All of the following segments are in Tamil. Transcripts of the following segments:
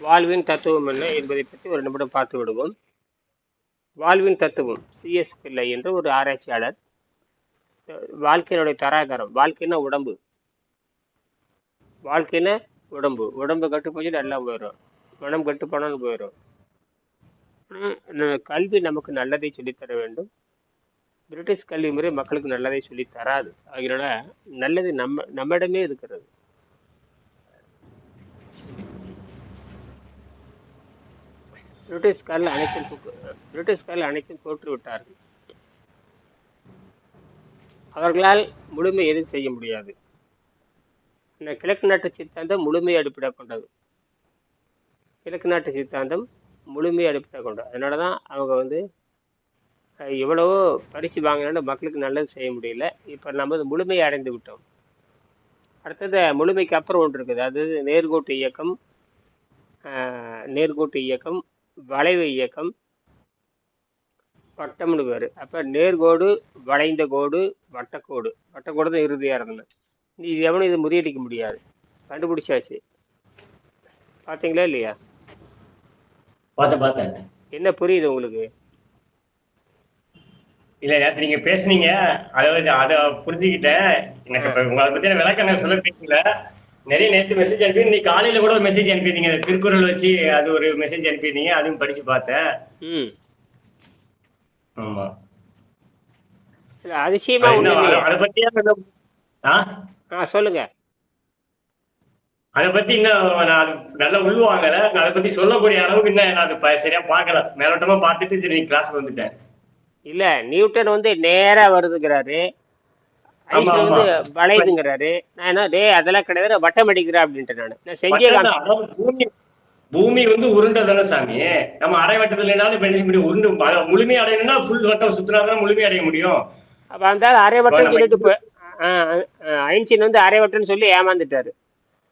வாழ்வின் தத்துவம் என்ன என்பதை பற்றி ஒரு நிமிடம் பார்த்து விடுவோம். வாழ்வின் தத்துவம் சிஎஸ் பிள்ளை என்ற ஒரு ஆராய்ச்சியாளர் வாழ்க்கையினுடைய தராதரம் வாழ்க்கைன்னா உடம்பு. வாழ்க்கைன்னா உடம்பு. உடம்பு கட்டு போச்சுட்டு நல்லா போயிடும் மனம் கட்டு போனாலும் போயிடும் கல்வி நமக்கு நல்லதை சொல்லித்தர வேண்டும். பிரிட்டிஷ் கல்வி முறை மக்களுக்கு நல்லதை சொல்லித் தராது. அதனால நல்லது நம்ம நம்மிடமே இருக்கிறது. பிரிட்டிஷ்காரில் அனைத்தும் பிரிட்டிஷ் பிரிட்டிஷ்காரில் அனைத்தும் தோற்றுவிட்டார்கள். அவர்களால் முழுமை எதுவும் செய்ய முடியாது. இந்த கிழக்கு நாட்டு சித்தாந்தம் முழுமை அடிப்படை கொண்டது. கிழக்கு நாட்டு சித்தாந்தம் முழுமை அடிப்படை கொண்டது. அதனால தான் அவங்க வந்து எவ்வளவோ பரிசு வாங்கினாலும் மக்களுக்கு நல்லது செய்ய முடியல. இப்போ நம்ம வந்து முழுமையை அடைந்து விட்டோம். அடுத்தது முழுமைக்கு அப்புறம் ஒன்று இருக்குது. அது நேர்கோட்டு இயக்கம். நேர்கோட்டு இயக்கம். வளைவு இயக்கம். வட்டம்னு பேர். அப்போ நேர்கோடு வளைந்த கோடு வட்டக்கோடு. வட்டக்கோடு தான் இறுதியாக இருந்தது. இது எவனும் இது முறியடிக்க முடியாது. கண்டுபிடிச்சாச்சு. பார்த்தீங்களா இல்லையா? பார்த்தேன் பார்த்தேன். என்ன புரியுது உங்களுக்கு? இல்ல நேத்து நீங்க பேசுனீங்க. அதை அதை புரிஞ்சுக்கிட்டேன். எனக்கு உங்களை பத்தி விளக்கம் சொல்ல தெரியல. நிறைய நேத்து மெசேஜ் அனுப்பி நீ காலையில கூட ஒரு மெசேஜ் அனுப்பியிருந்தீங்க. திருக்குறள் வச்சு அது ஒரு மெசேஜ் அனுப்பியிருந்தீங்க. அதுவும் படிச்சு பார்த்தேன். ம். ஆமா. அதிசயமா அது ஒண்ணு இன்னும் இல்லையே. அதை- அதை பத்தி அந்த- ஆ? சொல்லுங்க. அதை பத்தி இன்னும் நான் அது நல்லா உள்வாங்கல நான் அதை பத்தி சொல்லக்கூடிய அளவுக்கு இன்னும் நான் அது சரியா பார்க்கல. மேலோட்டமா பார்த்துட்டு சரி கிளாஸ் வந்துட்டேன். இல்ல நியூட்டன் வந்து நேரா வருதுங்கிறாரு. வந்து வளையுதுங்கிறாரு. நான் என்ன டேய் அதெல்லாம் கிடையாது வட்டம் அடிக்கிறேன் அப்படின்ட்டு நான். நான் செஞ்சே பூமி வந்து உருண்டை தானே சாமி? நம்ம அரை வட்டத்துல முடியும்? உருண்டு அடையணும்னா ஃபுல் வட்டம் சுத்தினா தான் அடைய முடியும். அப்ப அந்த அரை வட்டம் சொல்லிட்டு ஐன்ஸ்டைன் வந்து அரை வட்டம்னு சொல்லி ஏமாந்துட்டாரு.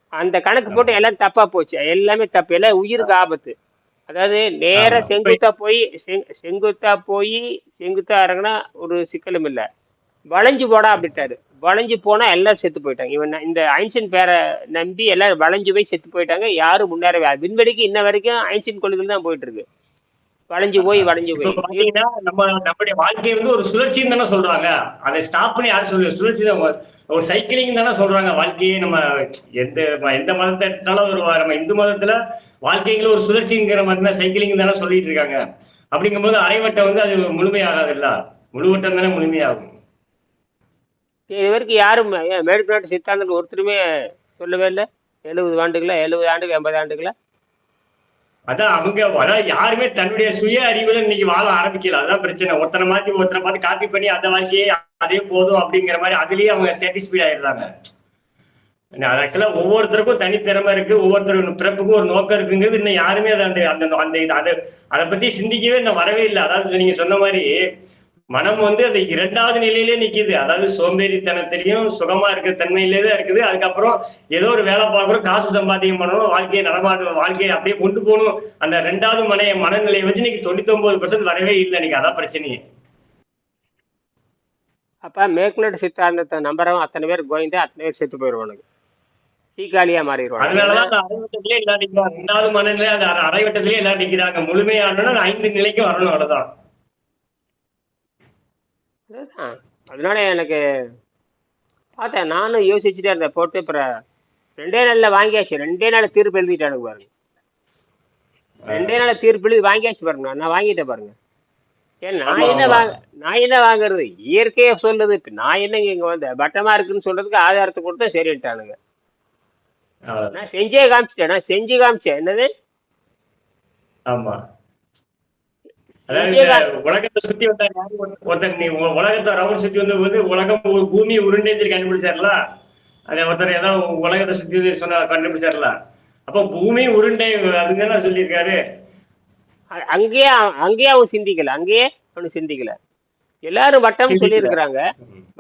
அந்த கணக்கு போட்டு எல்லாம் தப்பா போச்சு. எல்லாமே தப்பு. எல்லாம் உயிருக்கு ஆபத்து. அதாவது நேரா. செங்குத்தா போய் செங்- செங்குத்தா போய் செங்குத்தா இறங்குனா ஒரு சிக்கலும் இல்லை. வளைஞ்சு போடா அப்படின்ட்டாரு. வளைஞ்சு போனா எல்லாரும் செத்து போயிட்டாங்க. இவன் இந்த ஐன்சின் பேரை நம்பி எல்லாரும் வளைஞ்சு போய் செத்து போயிட்டாங்க. யாரும் முன்னேறவே விண்வெளிக்கு இன்ன வரைக்கும் ஐன்சின் கொள்கைகள் தான் போயிட்டு இருக்கு. வளைஞ்சு போய் வளைஞ்சு போய். பாத்தீங்கன்னா நம்ம நம்மளுடைய வாழ்க்கை வந்து ஒரு சுழற்சின்னு தானே சொல்றாங்க. அதை ஸ்டாப் பண்ணி யாரும் சொல்லு சுழற்சி தான். ஒரு- சைக்கிளிங் தானே சொல்றாங்க. வாழ்க்கையே நம்ம எந்த எந்த மதத்தை எடுத்தாலும் ஒரு நம்ம இந்து மதத்துல வாழ்க்கைங்கள ஒரு சுழற்சிங்கிற மாதிரி தான் சைக்கிளிங் தானே சொல்லிட்டு இருக்காங்க. அப்படிங்கும்போது அரைவட்டம் வந்து அது முழுமையாகாது இல்ல. முழுவட்டம் தானே முழுமையாகும். இது வரைக்கும் யாரும் ஏன் மேற்கு நாட்டு சித்தாந்தங்கள் ஒருத்தருமே சொல்லவே இல்லை. எழுபது ஆண்டுகளா எழுபது ஆண்டுகள் எண்பது ஆண்டுகளா? அதான் அவங்க அதான் யாருமே தன்னுடைய சுய அறிவுல இன்னைக்கு வாழ ஆரம்பிக்கல. அதான் பிரச்சனை. ஒருத்தனை மாத்தி ஒருத்தனை பார்த்து காப்பி பண்ணி அந்த வாழ்க்கையே அதே போதும் அப்படிங்கிற மாதிரி அதுலயே அவங்க சாட்டிஸ்ஃபைட் ஆயிடுறாங்க. அது ஆக்சுவலா ஒவ்வொருத்தருக்கும் தனித்திறமை இருக்கு. ஒவ்வொருத்தருக்கும் பிறப்புக்கும் ஒரு நோக்கம் இருக்குங்கிறது இன்னும் யாருமே அதை அந்த அந்த அந்த இது அதை அதை பத்தி சிந்திக்கவே இன்னும் வரவே இல்லை. அதாவது நீங்க சொன்ன மாதிரி மனம் வந்து அது இரண்டாவது நிலையிலே நிக்குது. அதாவது சோம்பேறித்தனத்திலையும் சுகமா இருக்கிற தன்மையிலே தான் இருக்குது. அதுக்கப்புறம் ஏதோ ஒரு வேலை பார்க்கணும் காசு சம்பாத்தியம் பண்ணணும் வாழ்க்கையை நடமாட்டு வாழ்க்கையை அப்படியே கொண்டு போகணும். அந்த ரெண்டாவது மனைய மனநிலையை வச்சு இன்னைக்கு தொண்ணூத்தி ஒன்பது வரவே இல்லை இன்னைக்கு. அதான் பிரச்சனையே. அப்ப மேற்கு நாட்டு சித்தாந்தத்தை நம்புறவன் அத்தனை பேர் கோயந்தே அத்தனை பேர் செத்து போயிடுவானுங்க சீக்காளியா மாறிடுவானுங்க அதனாலதான் அந்த அரைவட்டத்திலே எல்லாரும் நிக்கிறாங்க. ரெண்டாவது மனநிலை அந்த அரை- அரைவட்டத்திலே எல்லாரும் நிக்கிறாங்க. முழுமையானோன்னா அந்த ஐந்து நிலைக்கு வரணும் அவ்வளவுதான். அதுதான். அதனால எனக்கு பார்த்தேன். நானும் யோசிச்சுட்டே இருந்தேன். போட்டு அப்புறம் ரெண்டே நாள்ல வாங்கியாச்சு. ரெண்டே நாள் தீர்ப்பு எழுதிட்டானுங்க பாருங்க. ரெண்டே நாள் தீர்ப்பு எழுதி வாங்கியாச்சு பாருங்க. நான் வாங்கிட்டேன் பாருங்க. ஏன் நான் என்ன. வாங்க நான் என்ன வாங்குறது? இயற்கையா சொல்லுது. இப்ப நான் என்னங்க இங்க வந்தேன் பட்டமா இருக்குன்னு சொல்றதுக்கு ஆதாரத்தை கொடுத்தா அவ்வளவுதான். நான் செஞ்சே காமிச்சிட்டேன். நான் செஞ்சு காமிச்சேன். என்னது? ஆமா. அதாவது உலகத்தை சுத்தி வந்த ஒருத்தர் நீ உலகத்தை ரவுண்ட் சுத்தி வந்த போது உலகம் பூமி உருண்டைன்னு சொல்லி கண்டுபிடிச்சார்ல? அது ஒருத்தர் ஏதோ உலகத்தை சுத்தி சொன்ன கண்டுபிடிச்சார்ல? அப்போ பூமி உருண்டை அதுதானே சொல்லியிருக்காரு? அங்கேயே அங்கேயே அவன் சிந்திக்கல. அங்கேயே அவனு சிந்திக்கல. எல்லாரும் வட்டம். சொல்லியிருக்கிறாங்க.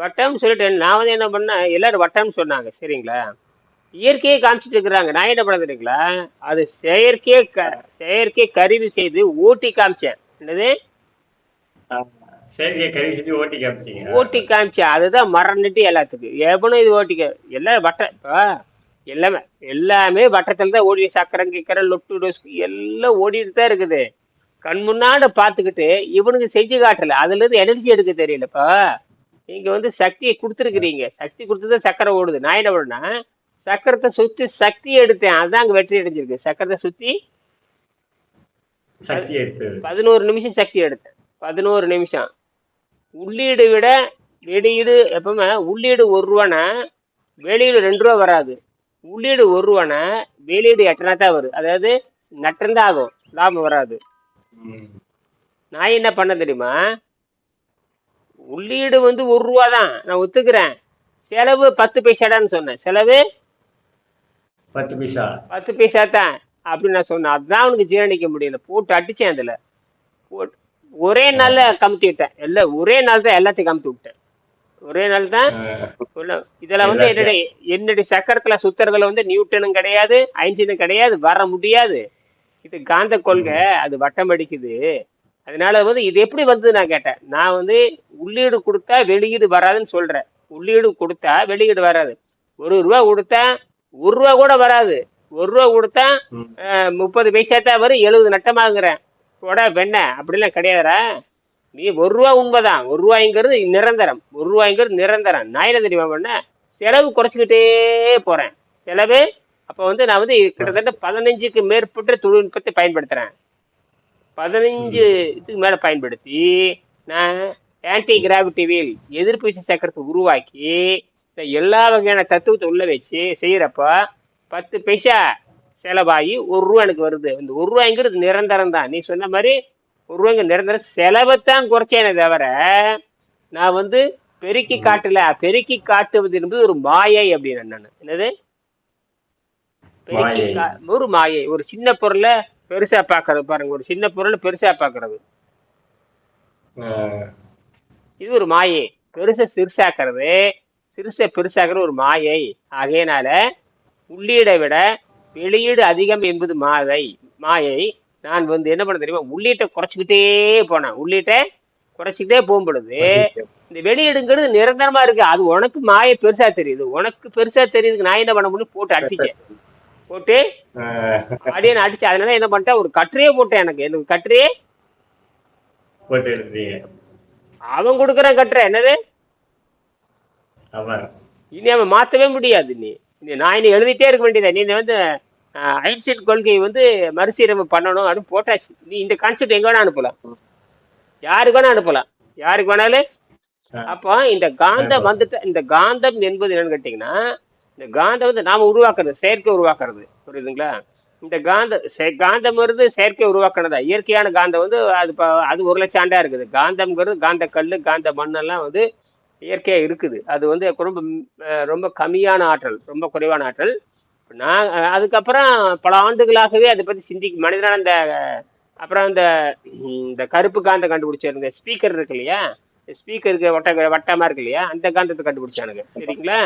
வட்டம் சொல்லிட்டு நான் வந்து என்ன பண்ணேன் எல்லாரும் வட்டம்னு சொன்னாங்க சரிங்களா? இயற்கையை காமிச்சிட்டு இருக்கிறாங்க. நான் என்ன பண்ண தெரியுங்களா? அது செயற்கையே க செயற்கை கருவி செய்து ஊட்டி காமிச்சேன். என்னது? ஓட்டி காமிச்சேன் அதுதான் மறந்துட்டு எல்லாத்துக்கும். எவனும் இது ஓட்டிக்க எல்லாரும் வட்டம் இப்போ எல்லாமே எல்லாமே வட்டத்தில் தான் ஓடி சக்கரம் கிக்கரம் லொட்டு டொஸ்கு எல்லாம் ஓடிட்டு தான் இருக்குது. கண் முன்னாடி பார்த்துக்கிட்டு இவனுக்கு செஞ்சு காட்டல. அதுல இருந்து எனர்ஜி எடுக்க தெரியலப்பா நீங்க வந்து சக்தியை கொடுத்துருக்கிறீங்க. சக்தி கொடுத்தது சக்கரை ஓடுது. நான் என்ன பண்ணா சக்கரத்தை சுத்தி சக்தி எடுத்தேன். அதான் அங்க வெற்றி அடைஞ்சிருக்கு. சக்கரத்தை சுத்தி சக்தி எடுத்தது. பதினோரு நிமிஷம் சக்தி எடுத்தேன். பதினோரு நிமிஷம். உள்ளீடு விட வெளியீடு எப்பவுமே உள்ளீடு ஒரு ரூபானா வெளியீடு ரெண்டு ரூபா வராது. உள்ளீடு ஒரு ரூபானா வெளியீடு எட்டனா தான் வரும். அதாவது நட்டந்தான் ஆகும். லாபம் வராது. நான் என்ன பண்ண தெரியுமா? உள்ளீடு வந்து ஒரு ரூபா தான். நான் ஒத்துக்கிறேன். செலவு பத்து பைசாடான்னு சொன்னேன். செலவு பத்து பைசா. பத்து பைசா தான். அப்படின்னு நான் சொன்னேன். அதுதான் அவனுக்கு ஜீரணிக்க முடியல. போட்டு அடிச்சேன் அதுல. போட்டு ஒரே நாள்ல கமுத்தி விட்டேன். எல்லாம் ஒரே நாள் தான் எல்லாத்தையும் கமுத்தி விட்டேன். ஒரே நாள் தான் இதுல வந்து என்னுடைய என்னுடைய சக்கரத்துல சுத்துறதுல வந்து நியூட்டனும் கிடையாது ஐன்ஸ்டீனும் கிடையாது வர முடியாது. இது காந்த கொள்கை அது வட்டம் அடிக்குது. அதனால வந்து இது எப்படி வந்தது நான் கேட்டேன். நான் வந்து உள்ளீடு கொடுத்தா வெளியீடு வராதுன்னு சொல்றேன். உள்ளீடு கொடுத்தா வெளியீடு வராது. ஒரு ரூபா கொடுத்தா ஒரு ரூபா கூட வராது. ஒரு ரூபா கொடுத்தா முப்பது பைசா தான் வரும் எழுபது நட்டமாகுறேன் போட வெண்ண. அப்படிலாம் கிடையாதுடா. நீ ஒரு ரூபா உண்மைதான். ஒரு ரூபாய்ங்கிறது நிரந்தரம். ஒரு ரூபாய்ங்கிறது நிரந்தரம். நான் என்ன தெரியுமா பண்ண? செலவு குறைச்சிக்கிட்டே போறேன். செலவு அப்போ வந்து நான் வந்து கிட்டத்தட்ட பதினஞ்சுக்கு மேற்பட்ட தொழில்நுட்பத்தை பயன்படுத்துறேன். பதினஞ்சு இதுக்கு மேல பயன்படுத்தி நான் ஆன்டி கிராவிட்டி வீல் எதிர்ப்பு விசை சக்கரத்தை உருவாக்கி இந்த எல்லா வகையான தத்துவத்தை உள்ள வச்சு செய்யறப்ப பத்து பைசா செலவாகி ஒரு ரூபா எனக்கு வருது. இந்த ஒரு ரூபாய்ங்கிறது நிரந்தரம் தான். நீ சொன்ன மாதிரி ஒரு ரூபாய்ங்க நிரந்தரம் செலவைத்தான் குறைச்சேனே தவிர நான் வந்து பெருக்கி காட்டல. பெருக்கி காட்டுவது என்பது ஒரு மாயை அப்படின்னு நான் என்னது? பெருக்கி ஒரு மாயை. ஒரு சின்ன பொருளை பெருசா பார்க்கறது பாருங்க. ஒரு சின்ன பொருளை பெருசா பார்க்கறது ஆஹ், இது ஒரு மாயை. பெருசை சிறுசாக்குறது சிறுசை பெருசாக்குறது ஒரு மாயை. ஆகையினால உள்ளீடை விட வெளியீடு அதிகம் என்பது மாயை. மாயை நான் வந்து என்ன பண்ண தெரியுமா? உள்ளீட்டை குறைச்சிக்கிட்டே போனேன். உள்ளீட்டை குறைச்சிக்கிட்டே போகும்பொழுது இந்த வெளியீடுங்கிறது நிரந்தரமா இருக்கு. அது உனக்கு மாயை பெருசா தெரியுது. உனக்கு பெருசா தெரியுதுக்கு நான் என்ன பண்ண முடியும்? போட்டு அடிச்சேன் போட்டு அப்படியே நான் அடிச்சேன். அதனால என்ன பண்ணிட்டேன்? ஒரு கட்டுரையே போட்டேன் எனக்கு. எனக்கு கட்டுரையே? அவன் கொடுக்குறான் கட்டுரை. என்னது? இனி அவன் மாற்றவே முடியாது நீ நான் இனி எழுதிட்டே இருக்க வேண்டியதா நீ வந்து ஐன்ஸ்டீன் கொள்கையை வந்து மறுசீரமை பண்ணணும் அப்படின்னு போட்டாச்சு. நீ இந்த கான்செப்ட் எங்க வேணா அனுப்பலாம். யாருக்கு வேணா அனுப்பலாம். யாருக்கு வேணாலும். அப்போ இந்த காந்தம் வந்துட்டு இந்த காந்தம் என்பது என்னன்னு கேட்டீங்கன்னா இந்த காந்தம் வந்து நாம உருவாக்குறது செயற்கை உருவாக்குறது. புரியுதுங்களா? இந்த காந்த காந்தம் வருது செயற்கை உருவாக்குறதா இயற்கையான காந்தம் வந்து அது அது ஒரு லட்சம் ஆண்டா இருக்குது. காந்தம்ங்கிறது காந்த கல் காந்த மண்ணெல்லாம் வந்து இயற்கையா இருக்குது. அது வந்து ரொம்ப ரொம்ப கம்மியான ஆற்றல் ரொம்ப குறைவான ஆற்றல். நான் அதுக்கப்புறம் பல ஆண்டுகளாகவே அதை பத்தி சிந்திக்க மனிதனான இந்த அப்புறம் இந்த இந்த கருப்பு காந்தம் கண்டுபிடிச்சிருந்த ஸ்பீக்கர் இருக்கு இல்லையா? ஸ்பீக்கருக்கு வட்ட வட்டமா இருக்கு இல்லையா? அந்த காந்தத்தை கண்டுபிடிச்சானுங்க. சரிங்களா?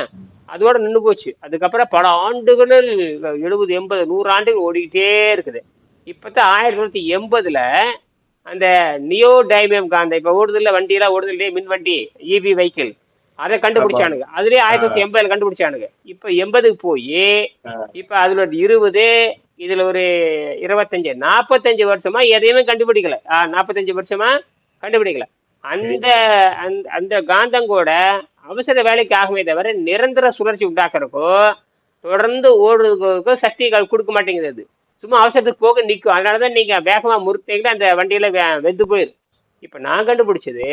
அதோட நின்று போச்சு. அதுக்கப்புறம் பல ஆண்டுகளில் எழுபது எண்பது நூறு ஆண்டுகள் ஓடிக்கிட்டே இருக்குது. இப்போ தான் ஆயிரத்தி தொள்ளாயிரத்தி எண்பதுல அந்த நியோ டைமியம் காந்தம் இப்ப ஓடுது இல்ல வண்டி எல்லாம் ஓடுது இல்லையா மின் வண்டி இவி வெஹிக்கிள் அதை கண்டுபிடிச்சானுங்க. அதுலயே ஆயிரத்தி தொள்ளாயிரத்தி எண்பதுல கண்டுபிடிச்சானுங்க. இப்ப எண்பதுக்கு போய் இப்ப அதுல இருபது இதுல ஒரு இருபத்தஞ்சு நாற்பத்தஞ்சு வருஷமா எதையுமே கண்டுபிடிக்கல. நாற்பத்தஞ்சு வருஷமா கண்டுபிடிக்கல. அந்த அந்த அந்த காந்தம் கூட அவசர வேலைக்கு ஆகுமே தவிர நிரந்தர சுழற்சி உண்டாக்குறக்கோ தொடர்ந்து ஓடுறதுக்கோ சக்திகள் கொடுக்க மாட்டேங்குது அது. சும்மா அவசரத்துக்கு போக நிற்கும் அதனாலதான் நீங்கள் வேகமாக முறுத்தீங்கன்னா அந்த வண்டியில் வே- வெந்து போயிடும் இப்போ நான் கண்டுபிடிச்சது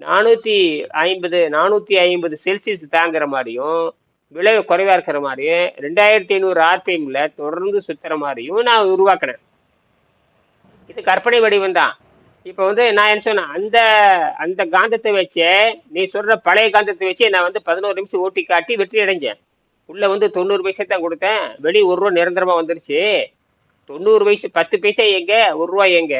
நானூற்றி ஐம்பது நானூற்றி ஐம்பது செல்சியஸ் தாங்குற மாதிரியும் விளைவு குறைவாக இருக்கிற மாதிரியும் ரெண்டாயிரத்தி ஐநூறு ஆர்பிஎம்ல தொடர்ந்து சுற்றுற மாதிரியும் நான் உருவாக்கினேன். இது கற்பனை வடிவம் தான். இப்போ வந்து நான் என்ன சொன்னேன்? அந்த அந்த காந்தத்தை வச்சே நீ சொல்கிற பழைய காந்தத்தை வச்சு நான் வந்து பதினோரு நிமிஷம் ஓட்டி காட்டி வெற்றி அடைஞ்சேன். உள்ளே வந்து தொண்ணூறு பைசா தான் கொடுத்தேன். வெளியே ஒரு ரூபா நிரந்தரமாக வந்துருச்சு. தொண்ணூறு வயசு பத்து பைசா எங்க ஒரு ரூபா எங்க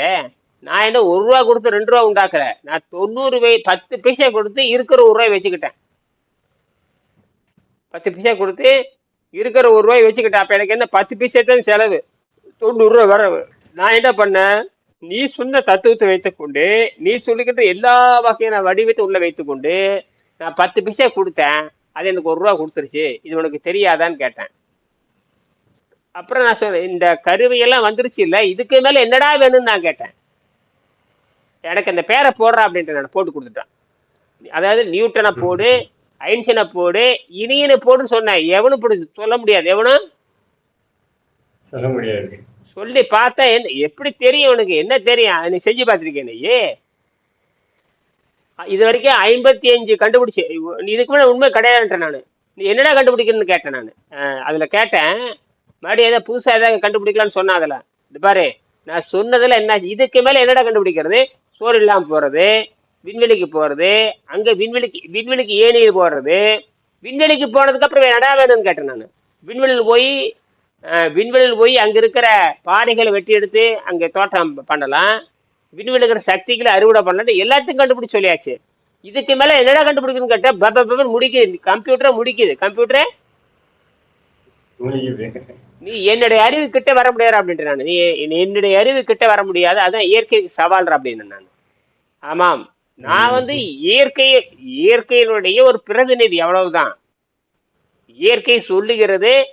நான் என்ன ஒரு ரூபா கொடுத்து ரெண்டு ரூபா உண்டாக்கல. நான் தொண்ணூறு வய பத்து பைசா கொடுத்து இருக்கிற ஒரு ரூபாய் வச்சுக்கிட்டேன். பத்து பைசா கொடுத்து இருக்கிற ஒரு ரூபாய் வச்சுக்கிட்டேன். அப்ப எனக்கு என்ன பத்து பைசா தான் செலவு. தொண்ணூறு ரூபா வரவு நான் என்ன பண்ணேன்? நீ சொன்ன தத்துவத்தை வைத்துக்கொண்டு நீ சொல்லிக்கிட்ட எல்லா வகையான வடிவத்தை உள்ள வைத்துக்கொண்டு நான் பத்து பைசா கொடுத்தேன். அது எனக்கு ஒரு ரூபா கொடுத்துருச்சு. இது உனக்கு தெரியாதான்னு கேட்டேன். அப்புறம் நான் சொன்னேன் இந்த கருவியெல்லாம் வந்துருச்சு இல்ல இதுக்கு மேல என்னடா வேணும்னு நான் கேட்டேன். எனக்கு அந்த பேரை போடுறா அப்படின்ட்டு நான் போட்டு கொடுத்துட்டான். அதாவது நியூட்டனை போடு ஐன்ஸ்டனை போடு இனியனை போடுன்னு சொன்னேன். எவனும் போடு சொல்ல முடியாது. எவனும்? சொல்ல முடியாது. சொல்லி பார்த்தா என்ன எப்படி தெரியும் உனக்கு என்ன தெரியும்? நீ செஞ்சு பார்த்துருக்கேன் நீ. இது வரைக்கும் ஐம்பத்தி அஞ்சு கண்டுபிடிச்சு. இதுக்கு மேலே உண்மை கிடையாதுன்றேன் நான். நீ என்னடா கண்டுபிடிக்கணும்னு கேட்டேன் நான். அதில் கேட்டேன் மறுபடியும் ஏதோ புதுசாக ஏதாவது கண்டுபிடிக்கலாம்னு சொன்னேன் அதில் இது பாரு நான் சொன்னதில் என்ன இதுக்கு மேலே என்னடா கண்டுபிடிக்கிறது? சோறு இல்லாமல் போகிறது விண்வெளிக்கு போகிறது அங்கே விண்வெளிக்கு விண்வெளிக்கு ஏணியில் போடுறது விண்வெளிக்கு போனதுக்கு அப்புறம் என்னடா வேணும்னு கேட்டேன் நான். விண்வெளியில் போய் விண்வெளியில் போய் அங்கே இருக்கிற பாறைகளை வெட்டி எடுத்து அங்கே தோட்டம் பண்ணலாம். விண்வெளியில் இருக்கிற சக்திகளை அறுவடை பண்ணலாம் எல்லாத்தையும் கண்டுபிடிச்சி சொல்லியாச்சு. இதுக்கு மேலே என்னடா கண்டுபிடிக்கணும்னு கேட்டால் பப்ப பப்பன்னு முடிக்குது. கம்ப்யூட்டரை முடிக்குது. கம்ப்யூட்டரை நீ என்னுடைய அறிவு கிட்ட வர முடியாது அப்படின்ட்டு நான். நீ என்னுடைய அறிவு கிட்ட வர முடியாது அதான் இயற்கைக்கு சவால்ற அப்படின்னு நான். ஆமாம். நான் வந்து இயற்கை இயற்கையினுடைய ஒரு பிரதிநிதி அவ்வளவுதான். இயற்கை சொல்லுகிறது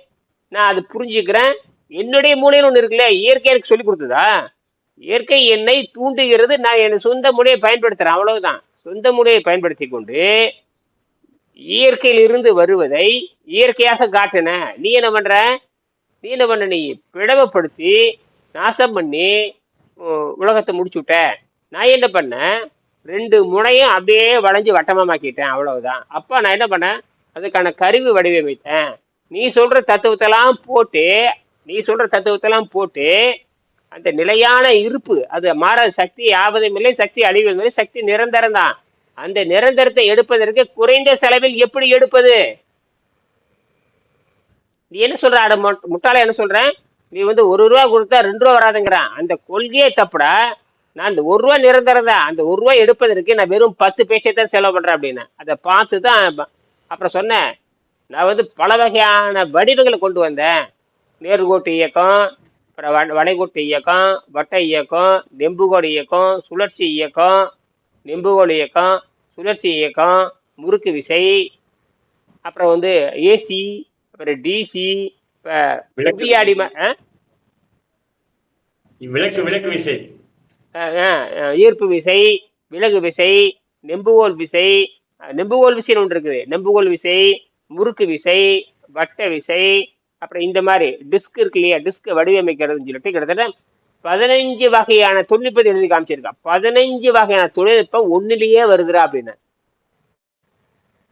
நான் அது புரிஞ்சுக்கிறேன். என்னுடைய மூலையில் ஒன்று இருக்குல்ல இயற்கை எனக்கு சொல்லி கொடுத்ததா? இயற்கை என்னை தூண்டுகிறது நான் என் சொந்த முறையை பயன்படுத்துறேன் அவ்வளவுதான். சொந்த முறையை பயன்படுத்தி கொண்டு இயற்கையிலிருந்து வருவதை இயற்கையாக காட்டின. நீ என்ன பண்ற? நீலவண்ணனையை பிளவப்படுத்தி நீ நாசம் பண்ணி உ- உலகத்தை முடிச்சு விட்ட. நான் என்ன பண்ணேன்? ரெண்டு முனையும் அப்படியே வளைஞ்சு வட்டமாக்கிட்டேன் அவ்வளவுதான். அப்போ நான் என்ன பண்ணேன்? அதுக்கான கருவி வடிவமைத்தேன். நீ சொல்ற தத்துவத்தெல்லாம் போட்டு நீ சொல்ற தத்துவத்தெல்லாம் போட்டு அந்த நிலையான இருப்பு அது மாறாத சக்தி ஆவதும் இல்லை சக்தி அழிவதும் இல்லை சக்தி நிரந்தரம் தான். அந்த நிரந்தரத்தை எடுப்பதற்கு குறைந்த செலவில் எப்படி எடுப்பது? நீ என்ன சொல்ற? அட முட்டாள என்ன சொல்றேன் நீ வந்து ஒரு ரூபா கொடுத்தா ரெண்டு ரூபா வராதுங்கிறான். அந்த கொள்கையே தப்புடா. நான் அந்த ஒரு ரூபா நிரந்தரம் தான் அந்த ஒரு ரூபா எடுப்பதற்கு நான் வெறும் பத்து பைசா தான் செலவு பண்றேன் அப்படின்னு. அதை பார்த்து தான் அப்புறம் சொன்னேன். நான் வந்து பல வகையான வடிவங்களை கொண்டு வந்தேன். நேர்கோட்டு இயக்கம் அப்புறம் வ வளைகோட்டு இயக்கம் வட்ட இயக்கம் நெம்புகோடு இயக்கம் சுழற்சி இயக்கம் நெம்புகோடு இயக்கம் சுழற்சி இயக்கம் முறுக்கு விசை அப்புறம் வந்து ஏசி அப்புறம் டிசி விளக்கு புவியாடி ம- ஆ? விளக்கு விளக்கு விசை. ஈர்ப்பு விசை விலகு விசை நெம்புகோல் விசை நெம்புகோல் விசைன்னு ஒன்று இருக்குது. நெம்புகோல் விசை முறுக்கு விசை வட்ட விசை அப்புறம் இந்த மாதிரி டிஸ்க் இருக்கு இல்லையா? டிஸ்க் வடிவமைக்கிறதுன்னு சொல்லிட்டு கிட்டத்தட்ட பதினஞ்சு வகையான தொழில்நுட்பத்தை எழுதி காமிச்சிருக்கா. பதினஞ்சு வகையான தொழில்நுட்பம் ஒன்னுலயே வருதுடா அப்படின்னு.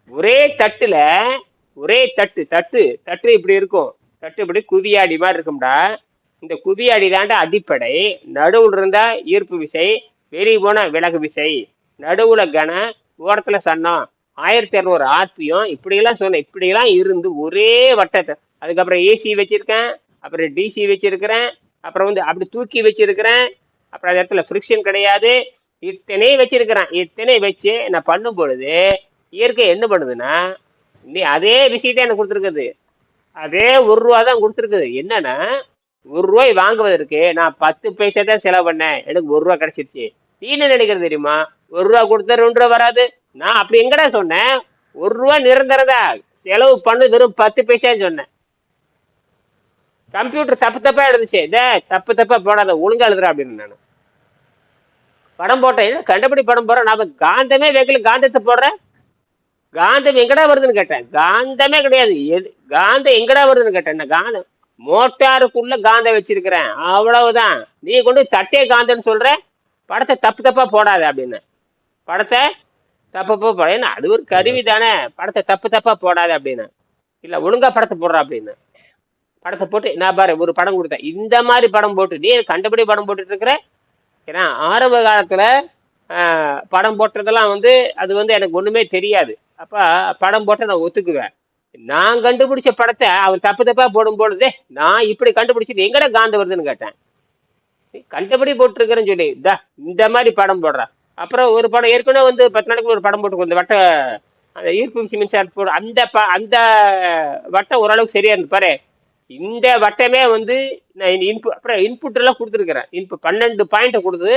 ஒரே தட்டுல ஒரே தட்டு தட்டு தட்டு இப்படி இருக்கும். தட்டு இப்படி குவியாடி மாதிரி இருக்கும்டா. இந்த குவியாடி தாண்டா அடிப்படை. நடுவுல இருந்தா ஈர்ப்பு விசை வெளியே போனா விலகு விசை. நடுவுல கன ஓரத்துல சன்னம். ஆயிரத்தி இரநூறு ஆர்பியும் இப்படியெல்லாம் சொன்னேன் இப்படியெல்லாம் இருந்து ஒரே வட்டத்தை. அதுக்கப்புறம் ஏசி வச்சிருக்கேன் அப்புறம் டிசி வச்சிருக்கிறேன் அப்புறம் வந்து அப்படி தூக்கி வச்சிருக்கிறேன். அப்புறம் அந்த இடத்துல ஃப்ரிக்ஷன் கிடையாது. இத்தனை வச்சிருக்கிறேன். இத்தனை வச்சு நான் பண்ணும் பொழுது இயற்கை என்ன பண்ணுதுன்னா நீ அதே விஷயத்தை எனக்கு கொடுத்துருக்குது. அதே ஒரு ரூபா தான் கொடுத்துருக்குது. என்னன்னா ஒரு ரூபாய் வாங்குவதற்கு நான் பத்து பைசா தான் செலவு பண்ணேன். எனக்கு ஒரு ரூபா கிடைச்சிருச்சு. நீ என்ன நினைக்கிறது தெரியுமா? ஒரு ரூபா கொடுத்தா ரெண்டு ரூபா வராது. நான் அப்படி எங்கடா சொன்னேன்? ஒரு ரூபா நிரந்தரதா? செலவு பண்ணு வெறும் பத்து பைசான்னு சொன்னேன். கம்ப்யூட்டர் தப்பு தப்பா எழுதுச்சு. இதே தப்பு தப்பா போடாத ஒழுங்கா எழுதுறா அப்படின்னு நான். படம் போட்டேன். கண்டபடி படம் போடுறேன் நான் காந்தமே வைக்கல. காந்தத்தை போடுறேன் காந்தம் எங்கடா வருதுன்னு கேட்டேன். காந்தமே கிடையாது. எது காந்தம் எங்கடா வருதுன்னு கேட்டேன். காந்தம் மோட்டாருக்குள்ள காந்தம் வச்சிருக்கிறேன். அவ்வளவுதான். நீ கொண்டு தட்டே காந்தம்னு சொல்ற? படத்தை தப்பு தப்பா போடாத அப்படின்னு. படத்தை தப்பு தப்பா போட ஏன்னா அது ஒரு கருவி தானே. படத்தை தப்பு தப்பா போடாத அப்படின்னு. இல்ல ஒழுங்கா படத்தை போடுற அப்படின்னு. படத்தை போட்டு நான் பாரு ஒரு படம் கொடுத்தேன். இந்த மாதிரி படம் போட்டு நீ கண்டபடி படம் போட்டுட்டு இருக்கிற? ஏன்னா ஆரம்ப காலத்துல படம் போட்டதெல்லாம் வந்து அது வந்து எனக்கு ஒண்ணுமே தெரியாது. அப்போ படம் போட்டால் நான் ஒத்துக்குவேன். நான் கண்டுபிடிச்ச படத்தை அவன் தப்பு தப்பா போடும் பொழுதே நான் இப்படி கண்டுபிடிச்சிட்டு எங்கடா காந்த வருதுன்னு கேட்டேன். நீ கண்டபடி போட்டிருக்கிறேன்னு சொல்லி இதா இந்த மாதிரி படம் போடுறா. அப்புறம் ஒரு படம் ஏற்கனவே வந்து பத்து நாளைக்கு ஒரு படம் போட்டு இந்த வட்ட அந்த ஈர்ப்பு சிமெண்ட் சார் போடு அந்த ப அந்த வட்டம் ஓரளவுக்கு சரியா இருந்து பாரு. இந்த வட்டமே வந்து நான் இன்பு அப்புறம் இன்புட் எல்லாம் கொடுத்துருக்குறேன். இன்பு பன்னெண்டு பாயிண்ட்டை கொடுத்து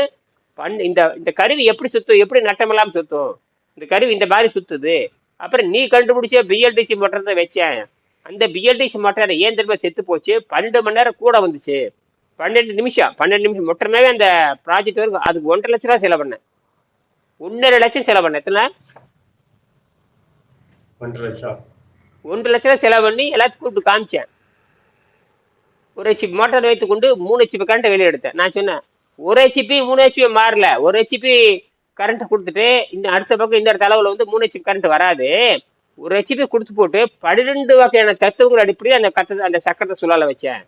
பன் இந்த இந்த கருவி எப்படி சுத்தும் எப்படி நட்டமில்லாமல் சுத்தும்? இந்த கருவி இந்த மாதிரி சுத்துது. அப்புறம் நீ கண்டுபிடிச்ச பிஎல்டிசி மோட்டர் வச்சேன். அந்த பிஎல்டிசி மோட்டார் ஏன் திரும்ப செத்து போச்சு? பன்னெண்டு மணி நேரம் கூட வந்துச்சு. பன்னெண்டு நிமிஷம். பன்னெண்டு நிமிஷம். மொட்டமாவே அந்த ப்ராஜெக்ட் வரைக்கும் அதுக்கு ஒன்றரை லட்ச ரூபா செலவு பண்ணேன். ஒன்றரை லட்சம் செலவு பண்ணேன். எத்தனை? ஒன்றரை லட்சம். ஒன்றரை லட்ச ரூபா செலவு பண்ணி எல்லாத்துக்கும் கூப்பிட்டு காமிச்சேன். ஒரு ஹெச்பி மோட்டார் வைத்து கொண்டு மூணு ஹெச்பி கரண்ட்டை வெளியே எடுத்தேன். நான் சொன்னேன் ஒரு ஹெச்பி மூணு ஹெச்பி மாறல. ஒரு ஹெச்பி கரண்ட் கொடுத்துட்டு இந்த அடுத்த பக்கம் இந்த இடத்த அளவில் வந்து மூணு ஹெச்பி கரண்ட் வராது. ஒரு ஹெச்பி கொடுத்து போட்டு பன்னிரெண்டு வகையான தத்துவங்கள் அடிப்படையில் அந்த கத்த அந்த சக்கரத்தை சுழல வச்சேன்.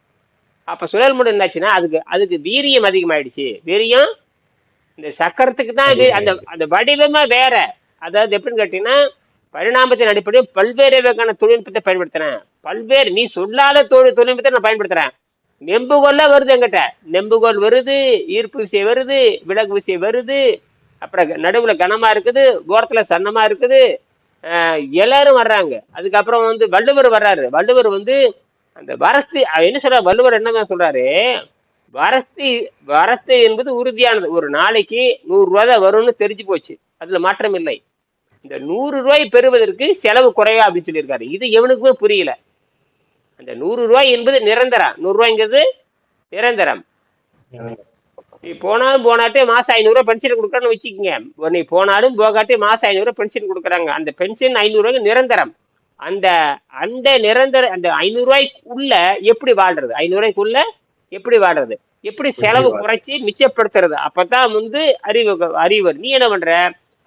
அப்போ சுழல் முறை என்னாச்சுன்னா அதுக்கு அதுக்கு வீரியம் அதிகமாயிடுச்சு. வீரியம் இந்த சக்கரத்துக்கு தான் அந்த அந்த வடிவமே வேற. அதாவது எப்படின்னு கேட்டீங்கன்னா பரிணாமத்தின் அடிப்படையில் பல்வேறு வகையான தொழில்நுட்பத்தை பயன்படுத்துறேன். பல்வேறு நீ சொல்லாத தொழில் தொழில்நுட்பத்தை நான் பயன்படுத்துறேன். நெம்புகோல்ல வருது என்கிட்ட. நெம்புகோல் வருது ஈர்ப்பு விசை வருது விலகு விசை வருது அப்புறம் நடுவுல கனமா இருக்குது ஓரத்துல சன்னமாக இருக்குது. எல்லாரும் வர்றாங்க. அதுக்கப்புறம் வந்து வள்ளுவர் வர்றாரு. வள்ளுவர் வந்து அந்த வரத்து என்ன சொல்ற வள்ளுவர் என்னதான் சொல்றாரு? வரத்து வரத்து என்பது உறுதியானது. ஒரு நாளைக்கு நூறு ரூபா தான் வரும்னு தெரிஞ்சு போச்சு. அதுல மாற்றம் இல்லை. இந்த நூறு ரூபாய் பெறுவதற்கு செலவு குறைவா அப்படின்னு சொல்லியிருக்காரு. இது எவனுக்குமே புரியல. அந்த நூறு ரூபாய் என்பது நிரந்தரம். நூறு ரூபாய்ங்கிறது நிரந்தரம். நீ போனாலும் போனாட்டே மாசம் ஐநூறுரூவா பென்ஷன் கொடுக்குறேன்னு வச்சுக்கோங்க. நீ போனாலும் போகாட்டே மாசம் ஐநூறுரூவா பென்ஷன் கொடுக்குறாங்க. அந்த பென்ஷன் ஐநூறுரூவாய்க்கு நிரந்தரம். அந்த அந்த நிரந்தர அந்த ஐநூறுரூவாய்க்குள்ள எப்படி வாழ்றது? ஐநூறுரூவாய்க்குள்ள எப்படி வாழ்றது? எப்படி செலவு? குறைச்சி மிச்சப்படுத்துறது? அப்பதான் வந்து அறிவு அறிவர். நீ என்ன பண்ற?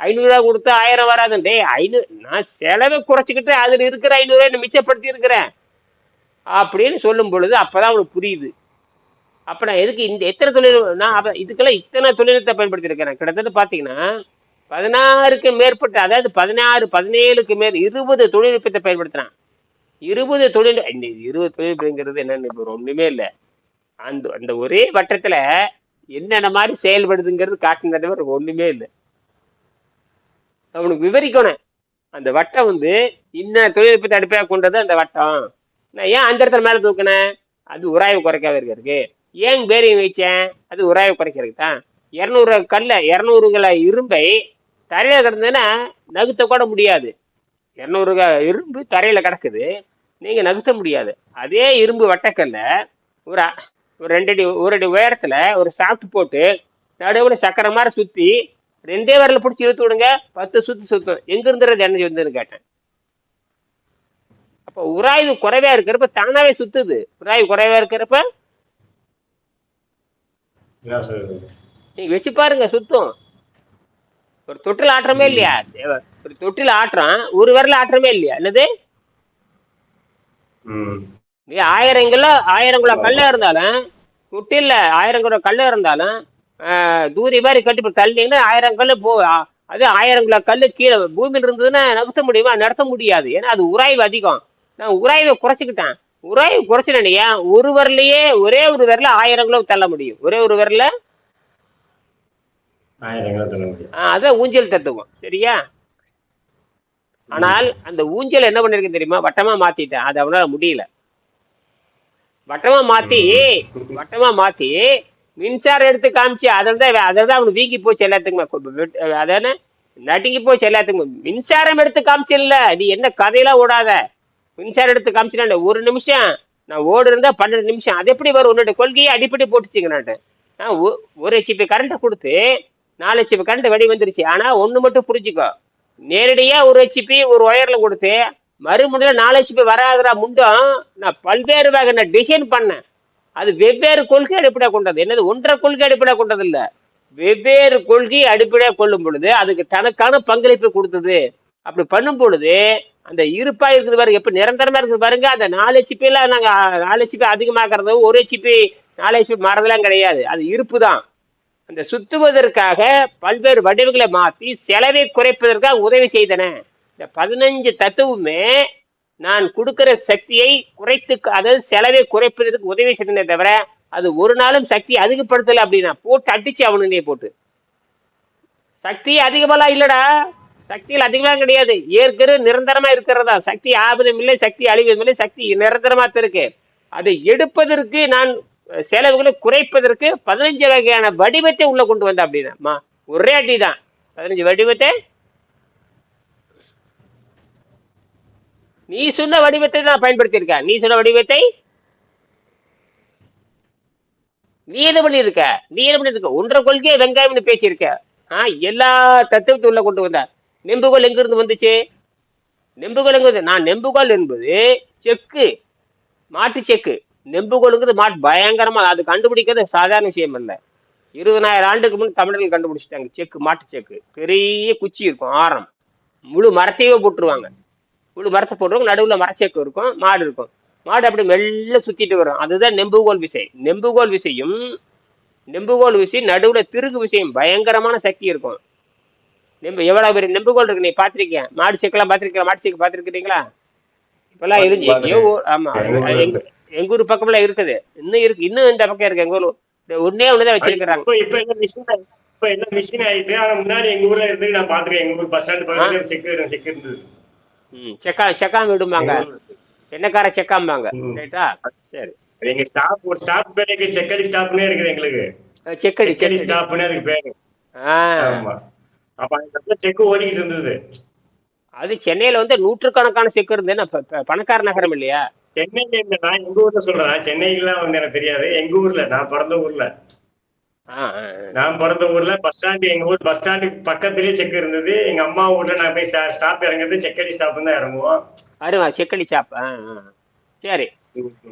ஐநூறுரூவா கொடுத்தா ஆயிரம் வராது டேய் ஐநூறு நான் செலவை குறைச்சிக்கிட்டு அதுல இருக்கிற ஐநூறுரூவா மிச்சப்படுத்தி இருக்கிறேன் அப்படின்னு சொல்லும் பொழுது அப்பதான் அவனுக்கு புரியுது. அப்ப நான் எதுக்கு இந்த எத்தனை தொழில் நான் இதுக்கெல்லாம் இத்தனை தொழில்நுட்பத்தை பயன்படுத்தி இருக்கிறேன் கிட்டத்தட்ட பாத்தீங்கன்னா பதினாறுக்கு மேற்பட்ட அதாவது பதினாறு பதினேழுக்கு மேல் இருபது தொழில்நுட்பத்தை பயன்படுத்தினான் இருபது தொழில் இந்த இருபது தொழில்நுட்பங்கிறது என்னன்னு இப்போ ஒண்ணுமே இல்லை. அந்த அந்த ஒரே வட்டத்துல என்னென்ன மாதிரி செயல்படுதுங்கிறது காட்டின தவிர ஒண்ணுமே இல்லை. அவனுக்கு விவரிக்கணும். அந்த வட்டம் வந்து இன்ன தொழில்நுட்பத்தை அடிப்படையாக கொண்டது அந்த வட்டம். நான் ஏன் அந்த இடத்துல மேலே தூக்கினேன்? அது உராய்வு குறைக்காத இருக்கு ஏன் பேரியம் வச்சேன்? அது உராய குறைக்கிறதுக்கு தான் இரநூறு கல்ல இரநூறுகளை இரும்பை தரையில கிடந்ததுன்னா நகுத்த கூட முடியாது. இரநூறு இரும்பு தரையில கிடக்குது. நீங்க நகுத்த முடியாது. அதே இரும்பு வட்டக்கல்ல ஒரு ஒரு ரெண்டு அடி ஒரு அடி உயரத்துல ஒரு சாஃப்ட் போட்டு நடுவுல சக்கரை மாதிரி சுத்தி ரெண்டே வரல பிடிச்சி இழுத்து விடுங்க. பத்து சுத்து சுத்தம் எங்க இருந்துறது என்ன வந்துன்னு கேட்டேன். அப்போ உராய்வு குறைவா இருக்கிறப்ப தானாவே சுத்துது. உராய்வு குறைவா இருக்கிறப்ப என்ன சொல்றது நீங்க வச்சு பாருங்க சுத்தும். ஒரு தொட்டில் ஆட்டுறமே இல்லையா? ஒரு தொட்டில் ஆட்டுறான் ஒரு விரல ஆட்டுறமே இல்லையா? என்னது? ஆயிரம் கிலோ ஆயிரம் கிலோ கல்ல இருந்தாலும் தொட்டில்ல ஆயிரம் கிலோ கல்ல இருந்தாலும் தூரி மாதிரி கட்டி இப்படி தள்ளிங்கன்னா ஆயிரம் கல்லு போ அது ஆயிரம் கிலோ கல்லு கீழே பூமியில் இருந்ததுன்னா நகர்த்த முடியுமா? நடத்த முடியாது. ஏன்னா அது உராய்வு அதிகம். நான் உராய்வை குறைச்சிக்கிட்டேன். உராய்வு குறைச்சிட்டேன் ஏன்? ஒரு விரலையே ஒரே ஒரு விரல ஆயிரம் கிலோ தள்ள முடியும். ஒரே ஒரு விரல அதான் ஊஞ்சல் தத்துவம். சரியா? ஆனால் அந்த ஊஞ்சல் என்ன பண்ணிருக்கு தெரியுமா? வட்டமா மாத்திட்டேன். அது அவனால முடியல. வட்டமா மாத்தி வட்டமா மாத்தி மின்சாரம் எடுத்து காமிச்சு அதில் தான் அதில் தான் அவனுக்கு வீங்கி போச்சு எல்லாத்துக்குமே. அதானே? நடுங்கி போச்சு எல்லாத்துக்கும். மின்சாரம் எடுத்து காமிச்சு இல்ல நீ என்ன கதையெல்லாம் ஓடாத. மின்சாரம் எடுத்து காமிச்சுனா ஒரு நிமிஷம். நான் ஓடு இருந்தா பன்னெண்டு நிமிஷம். அது எப்படி வரும்? உன்னோட கொள்கையை அடிப்படை போட்டுச்சுங்க நான். ஒ- ஒரு ஹெச்பி கரண்ட்டை கொடுத்து நாலு ஹெச்பி கரண்ட் வெடி வந்துருச்சு. ஆனா ஒண்ணு மட்டும் புரிஞ்சுக்கோ. நேரடியா ஒரு ஹெச்பி ஒரு ஒயர்ல கொடுத்து மறுமுடியில் நாலு ஹெச்பி வராதரா முண்டும். நான் பல்வேறு வகை நான் டிசைன் பண்ணேன். அது வெவ்வேறு கொள்கை அடிப்படையாக கொண்டது. என்னது? ஒன்றரை கொள்கை அடிப்படையாக கொண்டது இல்லை வெவ்வேறு கொள்கையை அடிப்படையாக கொள்ளும் பொழுது அதுக்கு தனக்கான பங்களிப்பு கொடுத்தது. அப்படி பண்ணும் பொழுது அந்த இருப்பா இருக்குது பாருங்க எப்ப நிரந்தரமா இருக்குது பாருங்க அந்த நாலு ஹெச்பி எல்லாம் நாங்க நாலு ஹெச்பி அதிகமாக்குறது ஒரு ஹெச்பி நாலு ஹெச்பி மாறதெல்லாம் கிடையாது. அது இருப்பு தான் அந்த சுத்துவதற்காக பல்வேறு வடிவங்களை மாத்தி செலவை குறைப்பதற்காக உதவி செய்தன. இந்த பதினஞ்சு தத்துவமே நான் கொடுக்கிற சக்தியை குறைத்து அதாவது செலவை குறைப்பதற்கு உதவி செய்தனே தவிர அது ஒரு நாளும் சக்தி அதிகப்படுத்தல அப்படின்னா போட்டு அடிச்சு அவனுடைய போட்டு. சக்தி அதிகமெல்லாம் இல்லடா. சக்தியில் அதிகமாக கிடையாது. ஏற்கனவே நிரந்தரமா இருக்கிறதா? சக்தி ஆபதம் இல்லை சக்தி அழிவதும் இல்லை சக்தி நிரந்தரமா இருக்கு. அதை எடுப்பதற்கு நான் செலவுகளை குறைப்பதற்கு பதினஞ்சு வகையான வடிவத்தை உள்ள கொண்டு வந்தேன் அப்படின்னா ஒரே அடி தான் பதினஞ்சு வடிவத்தை? நீ சொன்ன வடிவத்தை தான் பயன்படுத்தியிருக்கேன் நீ சொன்ன வடிவத்தை? நீ என்ன பண்ணியிருக்க? நீ என்ன பண்ணிருக்க ஒன்றரை கொள்கையை வெங்காயம்னு பேசியிருக்க. ஆஹ் எல்லா தத்துவத்தை உள்ள கொண்டு வந்தார். நெம்புகோல் எங்கிருந்து வந்துச்சு? நெம்புகோல் எங்க நான் நெம்புகோல் என்பது செக்கு மாட்டு செக்கு. நெம்புகோலுங்கிறது மாட்டு பயங்கரமா அது கண்டுபிடிக்கிறது சாதாரண விஷயம் இல்லை இருபதனாயிரம் ஆண்டுக்கு முன் தமிழர்கள் கண்டுபிடிச்சிட்டாங்க செக்கு மாட்டு செக்கு. பெரிய குச்சி இருக்கும் ஆரம். முழு மரத்தையே போட்டுருவாங்க. முழு மரத்தை போட்டுருவாங்க நடுவில் மரச்செக்கு இருக்கும் மாடு இருக்கும். மாடு அப்படி மெல்ல சுத்திட்டு வரும். அதுதான் நெம்புகோல் விசை. நெம்புகோல் விசையும் நெம்புகோல் விசை நடுவில் திருகு விசையும் பயங்கரமான சக்தி இருக்கும். நெம்பு எவ்வளவு பெரிய நெம்புகோல் இருக்கு நீ பாத்திருக்கேன் மாடு செக்கெல்லாம் பாத்திருக்கீங்களா மாடு செக்கு பாத்திருக்கிறீங்களா இப்பெல்லாம் இருந்து எங்கேயோ எங்க எங்க ஊர் பக்கம்லாம் இருக்குது. இன்னும் இருக்கு இன்னும் இந்த பக்கம் இருக்கு எங்க ஊர் ஒன்னே ஒண்ணுதான் வச்சிருக்கிறாங்க. இப்போ என்ன மிஷின் இப்ப என்ன மிஷின் ஆயிட்டு ஆனா முன்னாடி எங்க ஊர்ல இருந்து நான் பாத்துருக்கேன் எங்க ஊர் பஸ் ஸ்டாண்ட் பக்கத்துல செக் செக் இருந்தது. ம் செக்கா செக்காம விடுமாங்க. எண்ணக்கார செக்காம்பாங்க. ரைட்டா? சரி. எங்க ஸ்டாப் ஒரு ஸ்டாப் பேருக்கு செக்கடி ஸ்டாப்னே இருக்குது எங்களுக்கு. செக்கடி செக்கடி ஸ்டாப்னு அதுக்கு பேரு. ஆமா. அப்ப அந்த செக் ஓடிக்கிட்டு இருந்தது. அது சென்னையில வந்து நூற்றுக்கணக்கான செக்கு இருந்து என்ன ப- ப- பணக்கார நகரம் இல்லையா? சென்னையில இல்ல நான் எங்க ஊர்ல சொல்றேன். சென்னைக்குலாம் வந்து எனக்கு தெரியாது. எங்க ஊர்ல நான் பிறந்த ஊர்ல. நான் பிறந்த ஊர்ல பஸ் ஸ்டாண்ட் எங்க ஊர் பஸ் ஸ்டாண்டுக்கு பக்கத்துலயே செக் இருந்தது. எங்க அம்மா ஊர்ல நான் போய் ஸ்டாப் இறங்குறது செக்கடி ஸ்டாப் தான் இறங்குவோம். அருவா செக்கடி ஆ. சரி.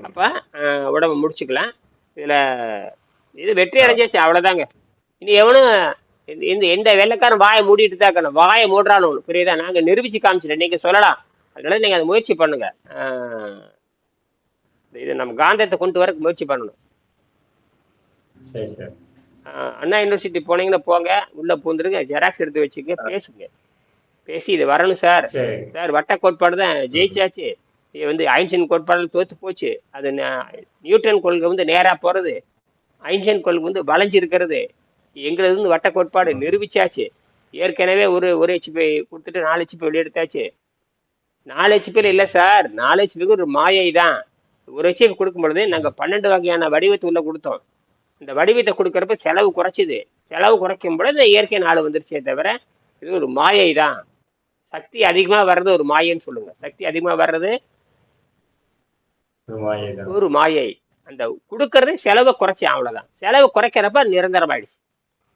அப்ப உடம்ப முடிச்சுக்கலாம். இதுல இது வெற்றி அடைஞ்சாச்சு. அவ்வளவுதாங்க. இனி எவனும் இந்த- எந்த வெள்ளைக்காரன் வாயை மூடிட்டு தான் இருக்கணும். வாயை மூடுறான்னு ஒண்ணு. புரியுதா? நாங்க நிரூபிச்சு காமிச்சிட்டோம். நீங்க சொல்லலாம். அதனால நீங்க அதை முயற்சி பண்ணுங்க. இது நம்ம காந்தத்தை கொண்டு வர முயற்சி பண்ணணும். சரி அண்ணா யூனிவர்சிட்டி போனீங்கன்னா போங்க. உள்ள பூந்துருங்க. ஜெராக்ஸ் எடுத்து வச்சுங்க. பேசுங்க. பேசி இது வரணும் சார். சரி. வட்ட கோட்பாடு தான் ஜெயிச்சாச்சு. இது வந்து ஐன்ஸ்டைன் கோட்பாடு தோத்து போச்சு. அது நியூட்டன் கொள்கை வந்து நேரா போறது. ஐன்ஸ்டைன் கொள்கை வந்து வளைஞ்சு இருக்கிறது எங்களது வந்து வட்ட கோட்பாடு நிரூபிச்சாச்சு. ஏற்கனவே ஒரு ஒரு ஹெச்பி கொடுத்துட்டு நாலு ஹெச்பி வெளியெடுத்தாச்சு நாலு ஹெச்பியில் இல்லை சார். நாலு ஹெச்பிக்கு ஒரு மாயை தான். ஒரு ஹெச்பி கொடுக்கும் பொழுது நாங்கள் பன்னெண்டு வகையான வடிவத்தை உள்ள கொடுத்தோம். இந்த வடிவத்தை கொடுக்கறப்ப செலவு குறைச்சிது. செலவு குறைக்கும் பொழுது இந்த இயற்கை நாடு வந்துருச்சே தவிர இது ஒரு மாயை தான். சக்தி அதிகமா வர்றது ஒரு மாயைன்னு சொல்லுங்க. சக்தி அதிகமா வர்றது ஒரு மாயை அந்த கொடுக்கறது செலவை குறைச்சி அவ்வளவுதான். செலவு குறைக்கிறப்ப நிரந்தரம் ஆயிடுச்சு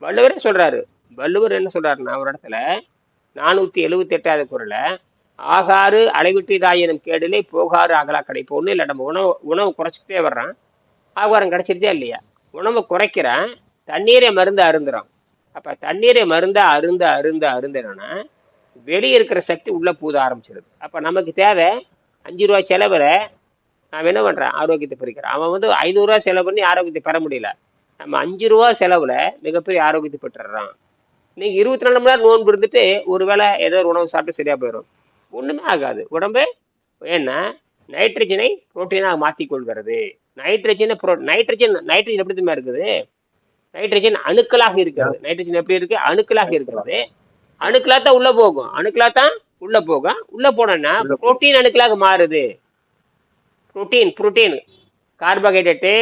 வள்ளுவரே சொல்றாரு. வள்ளுவர் என்ன சொல்றாருன்னா ஒரு இடத்துல நானூத்தி எழுபத்தி எட்டாவது குரலை ஆகாறு அளவிட்டுதாயினும் கேடிலே போகாறு அகலா கிடைப்பு. ஒன்றும் இல்லை நம்ம உணவு உணவு குறைச்சிக்கிட்டே வர்றான். ஆகாரம் கிடைச்சிருச்சா இல்லையா? உணவை குறைக்கிறேன் தண்ணீரை மருந்து அருந்துறோம் அப்ப தண்ணீரை மருந்தா அருந்த அருந்த அருந்தனா வெளியே இருக்கிற சக்தி உள்ள பூத ஆரம்பிச்சிருது. அப்ப நமக்கு தேவை அஞ்சு ரூபாய் செலவுல நான் என்ன பண்றேன் ஆரோக்கியத்தை பறிக்கிறேன் அவன் வந்து ஐநூறுரூவா செலவு பண்ணி ஆரோக்கியத்தை பெற முடியல. நம்ம அஞ்சு ரூபா செலவுல மிகப்பெரிய ஆரோக்கியத்தை பெற்றுடுறான் நீங்க இருபத்தி நாலு மணி நேரம் நோன்பு இருந்துட்டு ஒருவேளை ஏதோ ஒரு உணவு சாப்பிட்டு சரியா போயிடும். ஒண்ணுமே ஆகாது. உடம்பு ஏன்னா நைட்ரஜனை புரோட்டீனாக மாற்றிக் கொள்கிறது. நைட்ரஜனை புரோ நைட்ரஜன் நைட்ரஜன் எப்படி தெரியுமா இருக்குது? நைட்ரஜன் அணுக்களாக இருக்கிறது. நைட்ரஜன் எப்படி இருக்கு? அணுக்களாக இருக்கிறது. அணுக்களா தான் உள்ள போகும். அணுக்களா தான் உள்ள போகும். உள்ள போனோம்னா புரோட்டீன் அணுக்களாக மாறுது. Protein protein carbohydrate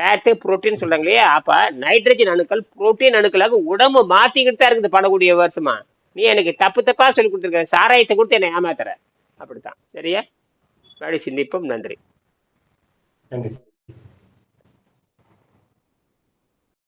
fat protein சொல்றாங்க இல்லையா அப்ப நைட்ரஜன் அணுக்கள் புரோட்டீன் அணுக்களாக உடம்பு மாத்திக்கிட்டு தான் இருக்குது படக்கூடிய வருஷமா. நீ எனக்கு தப்பு தப்பா சொல்லி கொடுத்துருக்க சாராயத்தை கொடுத்து என்னை ஏமாத்துற. அப்படித்தான். சரியா? மறுபடியும் சிந்திப்போம். நன்றி. நன்றி